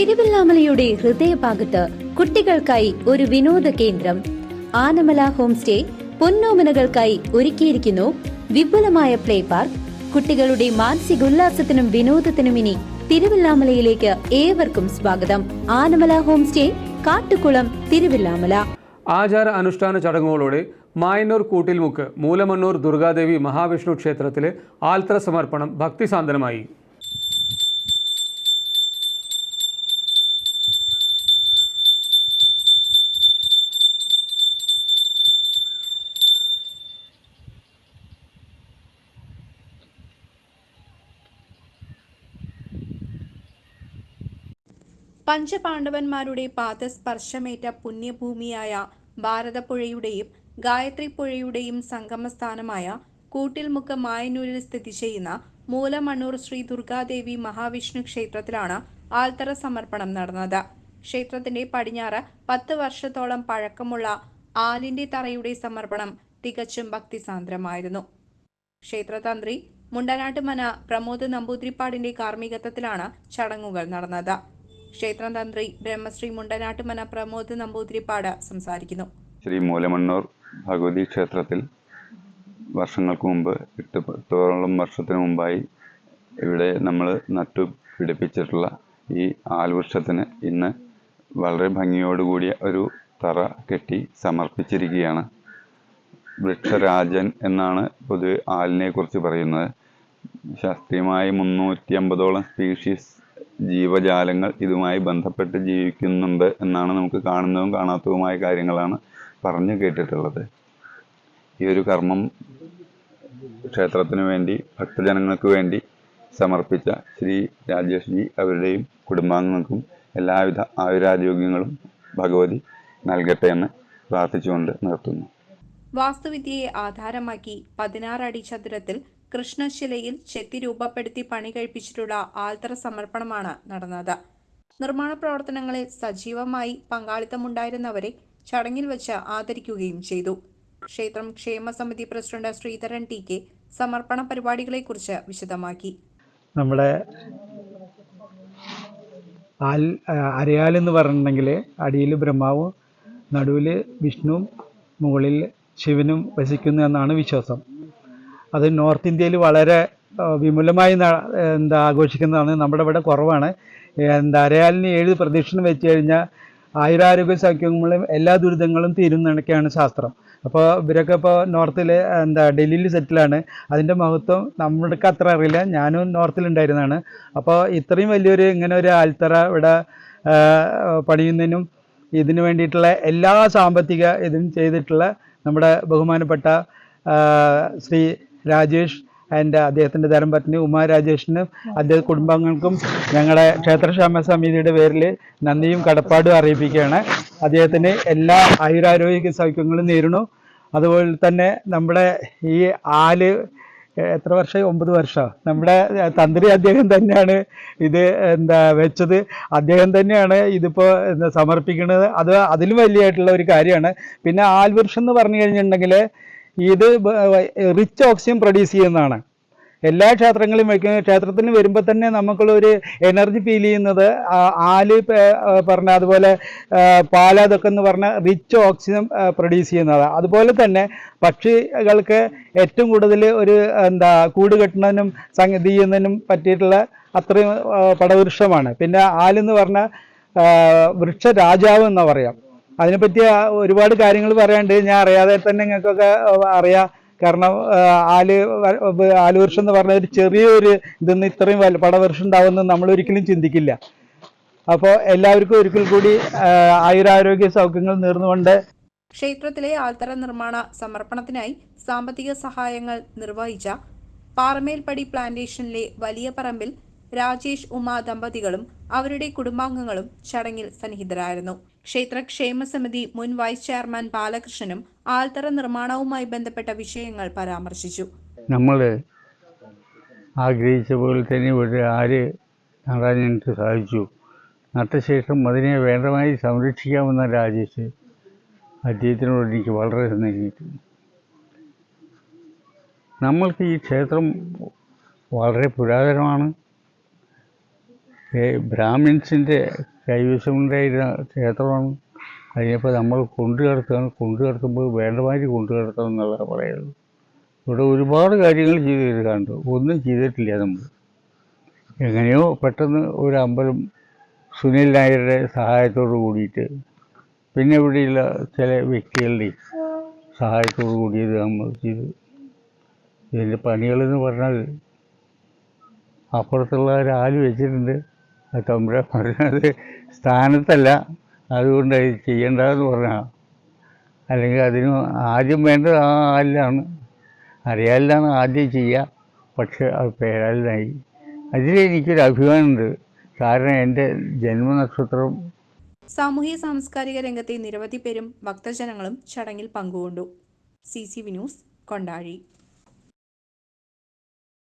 തിരുവല്ലാമലയുടെ ഹൃദയഭാഗത്ത് കുട്ടികൾക്കായി ഒരു വിനോദ കേന്ദ്രം. ആനമല ഹോം സ്റ്റേ പൊന്നോമനകൾക്കായി ഒരുക്കിയിരിക്കുന്നു. വിപുലമായ പ്ലേ പാർക്ക്. കുട്ടികളുടെ മാനസികോല്ലാസത്തിനും വിനോദത്തിനും ഇനി തിരുവല്ലാമലയിലേക്ക് ഏവർക്കും സ്വാഗതം. Anamala home stay Kattukulam Thiruvallamala. ആചാര അനുഷ്ഠാന ചടങ്ങുകളോടെ മായന്നൂർ കൂട്ടിൽമുക്ക് മൂലമണ്ണൂർ ദുർഗാദേവി മഹാവിഷ്ണു ക്ഷേത്രത്തിലെ ആൽത്ര സമർപ്പണം ഭക്തിസാന്ദ്രമായി പഞ്ചപാണ്ഡവന്മാരുടെ പാദസ്പർശമേറ്റ പുണ്യഭൂമിയായ ഭാരതപ്പുഴയുടെയും ഗായത്രി പുഴയുടെയും സംഗമസ്ഥാനമായ കൂട്ടിൽമുക്ക് മായനൂരിൽ സ്ഥിതി ചെയ്യുന്ന മൂലമണ്ണൂർ ശ്രീ ദുർഗാദേവി മഹാവിഷ്ണു ക്ഷേത്രത്തിലാണ് ആൽത്തറ സമർപ്പണം നടന്നത്. ക്ഷേത്രത്തിന്റെ പടിഞ്ഞാറ് പത്ത് വർഷത്തോളം പഴക്കമുള്ള ആലിന്റെ തറയുടെ സമർപ്പണം തികച്ചും ഭക്തിസാന്ദ്രമായിരുന്നു. ക്ഷേത്രതന്ത്രി മുണ്ടനാട്ടുമന പ്രമോദ് നമ്പൂതിരിപ്പാടിന്റെ കാർമ്മികത്വത്തിലാണ് ചടങ്ങുകൾ നടന്നത്. ക്ഷേത്രം തന്ത്രി ബ്രഹ്മശ്രീ മുണ്ടനാട്ടുമന പ്രമോദ് നമ്പൂതിരിപ്പാട് സംസാരിക്കുന്നു. ശ്രീ മൂലമണ്ണൂർ ഭഗവതി ക്ഷേത്രത്തിൽ വർഷങ്ങൾക്ക് മുമ്പ് എട്ട് പത്തോളം വർഷത്തിന് മുമ്പായി ഇവിടെ നമ്മൾ നട്ടു പിടിപ്പിച്ചിട്ടുള്ള ഈ ആൽവൃക്ഷത്തിന് ഇന്ന് വളരെ ഭംഗിയോടുകൂടിയ ഒരു തറ കെട്ടി സമർപ്പിച്ചിരിക്കുകയാണ്. വൃക്ഷരാജൻ എന്നാണ് പൊതുവെ ആലിനെ കുറിച്ച് പറയുന്നത്. ശാസ്ത്രീയമായി മുന്നൂറ്റി അമ്പതോളം സ്പീഷീസ് ജീവജാലങ്ങൾ ഇതുമായി ബന്ധപ്പെട്ട് ജീവിക്കുന്നുണ്ട് എന്നാണ് നമുക്ക് കാണുന്നതും കാണാത്തതുമായ കാര്യങ്ങളാണ് പറഞ്ഞു കേട്ടിട്ടുള്ളത്. ഈ ഒരു കർമ്മം ക്ഷേത്രത്തിന് വേണ്ടി ഭക്തജനങ്ങൾക്ക് വേണ്ടി സമർപ്പിച്ച ശ്രീ രാജേഷ് ജി അവരുടെയും കുടുംബാംഗങ്ങൾക്കും എല്ലാവിധ ആയുരാരോഗ്യങ്ങളും ഭഗവതി നൽകട്ടെ എന്ന് പ്രാർത്ഥിച്ചുകൊണ്ട് നിർത്തുന്നു. വാസ്തുവിദ്യയെ ആധാരമാക്കി പതിനാറ് അടി ചതുരത്തിൽ കൃഷ്ണശിലയിൽ ചെത്തി രൂപപ്പെടുത്തി പണി കഴിപ്പിച്ചിട്ടുള്ള ആൽത്തറ സമർപ്പണമാണ് നടന്നത്. നിർമ്മാണ പ്രവർത്തനങ്ങളിൽ സജീവമായി പങ്കാളിത്തമുണ്ടായിരുന്നവരെ ചടങ്ങിൽ വച്ച് ആദരിക്കുകയും ചെയ്തു. ക്ഷേത്രം ക്ഷേമ സമിതി പ്രസിഡന്റ് ശ്രീധരൻ ടി കെ സമർപ്പണ പരിപാടികളെ കുറിച്ച് വിശദമാക്കി. നമ്മുടെ അരയാൽ എന്ന് പറഞ്ഞിട്ടുണ്ടെങ്കിൽ അടിയിൽ ബ്രഹ്മാവും നടുവിൽ വിഷ്ണുവും മുകളിൽ ശിവനും വസിക്കുന്നു എന്നാണ് വിശ്വാസം. അത് നോർത്ത് ഇന്ത്യയിൽ വളരെ വിമുലമായി എന്താ ആഘോഷിക്കുന്നതാണ്. നമ്മുടെ ഇവിടെ കുറവാണ്. എന്താ അരയാലിന് ഏഴ് പ്രദക്ഷിണം വെച്ച് കഴിഞ്ഞാൽ ആയുരാരോഗ്യ സൗഖ്യങ്ങളും എല്ലാ ദുരിതങ്ങളും തീരുന്നതൊക്കെയാണ് ശാസ്ത്രം. അപ്പോൾ ഇവരൊക്കെ ഇപ്പോൾ നോർത്തിൽ എന്താ ഡൽഹിയിൽ സെറ്റിലാണ്. അതിന്റെ മഹത്വം നമ്മൾക്ക് അത്ര അറിയില്ല. ഞാനും നോർത്തിലുണ്ടായിരുന്നതാണ്. അപ്പോൾ ഇത്രയും വലിയൊരു ഇങ്ങനെ ഒരു ആൽത്തറ ഇവിടെ പണിയുന്നതിനും ഇതിന് വേണ്ടിയിട്ടുള്ള എല്ലാ സാമ്പത്തിക ഇതും ചെയ്തിട്ടുള്ള നമ്മുടെ ബഹുമാനപ്പെട്ട ശ്രീ രാജേഷ് ആൻഡ് അദ്ദേഹത്തിന്റെ ധർമ്മപത്നി ഉമാ രാജേഷിനും അദ്ദേഹ കുടുംബാംഗങ്ങൾക്കും ഞങ്ങളുടെ ക്ഷേത്രക്ഷാമ സമിതിയുടെ പേരിൽ നന്ദിയും കടപ്പാടും അറിയിപ്പിക്കുകയാണ്. അദ്ദേഹത്തിന് എല്ലാ ആയുരാരോഗ്യ സൗഖ്യങ്ങളും നേരുന്നു. അതുപോലെ തന്നെ നമ്മുടെ ഈ ആൽ എത്ര വർഷമായി? ഒമ്പത് വർഷം. നമ്മുടെ തന്ത്രി അദ്ദേഹം തന്നെയാണ് ഇത് എന്താ വെച്ചത്. അദ്ദേഹം തന്നെയാണ് ഇതിപ്പോൾ എന്താ സമർപ്പിക്കുന്നത്. അത് അതിലും വലിയായിട്ടുള്ള ഒരു കാര്യമാണ്. പിന്നെ ആൽവൃക്ഷം എന്ന് പറഞ്ഞു കഴിഞ്ഞിട്ടുണ്ടെങ്കിൽ ഇത് റിച്ച് ഓക്സിജൻ പ്രൊഡ്യൂസ് ചെയ്യുന്നതാണ്. എല്ലാ ക്ഷേത്രങ്ങളിലും വയ്ക്കുന്ന ക്ഷേത്രത്തിന് വരുമ്പോൾ തന്നെ നമുക്കുള്ളൊരു എനർജി ഫീൽ ചെയ്യുന്നത് ആൽ പറഞ്ഞ അതുപോലെ പാല അതൊക്കെ എന്ന് പറഞ്ഞാൽ റിച്ച് ഓക്സിജൻ പ്രൊഡ്യൂസ് ചെയ്യുന്നതാണ്. അതുപോലെ തന്നെ പക്ഷികൾക്ക് ഏറ്റവും കൂടുതൽ ഒരു എന്താ കൂട് കെട്ടുന്നതിനും സംഗതി ചെയ്യുന്നതിനും പറ്റിയിട്ടുള്ള അത്രയും പടവൃക്ഷമാണ്. പിന്നെ ആലെന്ന് പറഞ്ഞാൽ വൃക്ഷ രാജാവ് എന്നാ പറയാം. അതിനെപ്പറ്റി ഒരുപാട് കാര്യങ്ങൾ പറയാണ്ട് ഞാൻ അറിയാതെ തന്നെ നിങ്ങൾക്കൊക്കെ അറിയാം. കാരണം ആൽ വർഷം എന്ന് പറഞ്ഞ ഒരു ചെറിയൊരു ഇതെന്ന് ഇത്രയും വല വർഷം ഉണ്ടാവുമെന്ന് നമ്മൾ ഒരിക്കലും ചിന്തിക്കില്ല. അപ്പോൾ എല്ലാവർക്കും ഒരിക്കൽ കൂടി ആയുരാരോഗ്യ സൗഖ്യങ്ങൾ നേർന്നുകൊണ്ട് ക്ഷേത്രത്തിലെ ആൽത്തറ നിർമ്മാണ സമർപ്പണത്തിനായി സാമ്പത്തിക സഹായങ്ങൾ നിർവഹിച്ച പാറമേൽപ്പടി പ്ലാന്റേഷനിലെ വലിയ പറമ്പിൽ രാജേഷ് ഉമാ ദമ്പതികളും അവരുടെ കുടുംബാംഗങ്ങളും ചടങ്ങിൽ സന്നിഹിതരായിരുന്നു. ക്ഷേത്ര ക്ഷേമ സമിതി മുൻ വൈസ് ചെയർമാൻ ബാലകൃഷ്ണനും ആൽത്തറ നിർമ്മാണവുമായി ബന്ധപ്പെട്ട വിഷയങ്ങൾ പരാമർശിച്ചു. നമ്മൾ ആഗ്രഹിച്ച പോലെ തന്നെ ഒരു ആര് നടാൻ ഞങ്ങൾക്ക് സാധിച്ചു. നട്ട ശേഷം അതിനെ വേണ്ടമായി സംരക്ഷിക്കാമെന്ന രാജേഷ് അദ്ദേഹത്തിനോട് എനിക്ക് വളരെ നൽകിയിട്ടുണ്ട് നമ്മൾക്ക് ഈ ക്ഷേത്രം വളരെ പുരാതനമാണ്. ഏ, കൈവശമുണ്ടായിരുന്ന ക്ഷേത്രമാണ്. അതിനിപ്പോൾ നമ്മൾ കൊണ്ടു കിടത്തുകയാണ് കൊണ്ടു കിടത്തുമ്പോൾ വേണ്ടമാതിരി കൊണ്ടു കിടത്തണം എന്നുള്ളതാണ് പറയുന്നത്. ഇവിടെ ഒരുപാട് കാര്യങ്ങൾ ചെയ്ത് തീർക്കാനുണ്ട് ഒന്നും ചെയ്തിട്ടില്ല നമ്മൾ. എങ്ങനെയോ പെട്ടെന്ന് ഒരു അമ്പലം സുനിൽ നായരുടെ സഹായത്തോട് കൂടിയിട്ട് പിന്നെ ഇവിടെയുള്ള ചില വ്യക്തികളുടെയും സഹായത്തോട് കൂടിയത് നമ്മൾ ചെയ്തു. ഇതിന്റെ പണികളെന്ന് പറഞ്ഞാൽ അപ്പുറത്തുള്ള ഒരാൾ വെച്ചിട്ടുണ്ട്. തമ്പുരാൻ പറഞ്ഞത് സ്ഥാനത്തല്ല. അതുകൊണ്ട് അത് ചെയ്യേണ്ടതെന്ന് പറഞ്ഞാൽ അല്ലെങ്കിൽ അതിന് ആദ്യം വേണ്ടത് ആ ആലിലാണ് അറിയാലിലാണ് ആദ്യം ചെയ്യുക പക്ഷെ അത് പേരാലിനായി അതിലെനിക്കൊരു അഭിമാനമുണ്ട്. കാരണം എന്റെ ജന്മനക്ഷത്രം സാമൂഹ്യ സാംസ്കാരിക രംഗത്തെ നിരവധി പേരും ഭക്തജനങ്ങളും ചടങ്ങിൽ പങ്കുകൊണ്ടു. C C V news Kondazhy.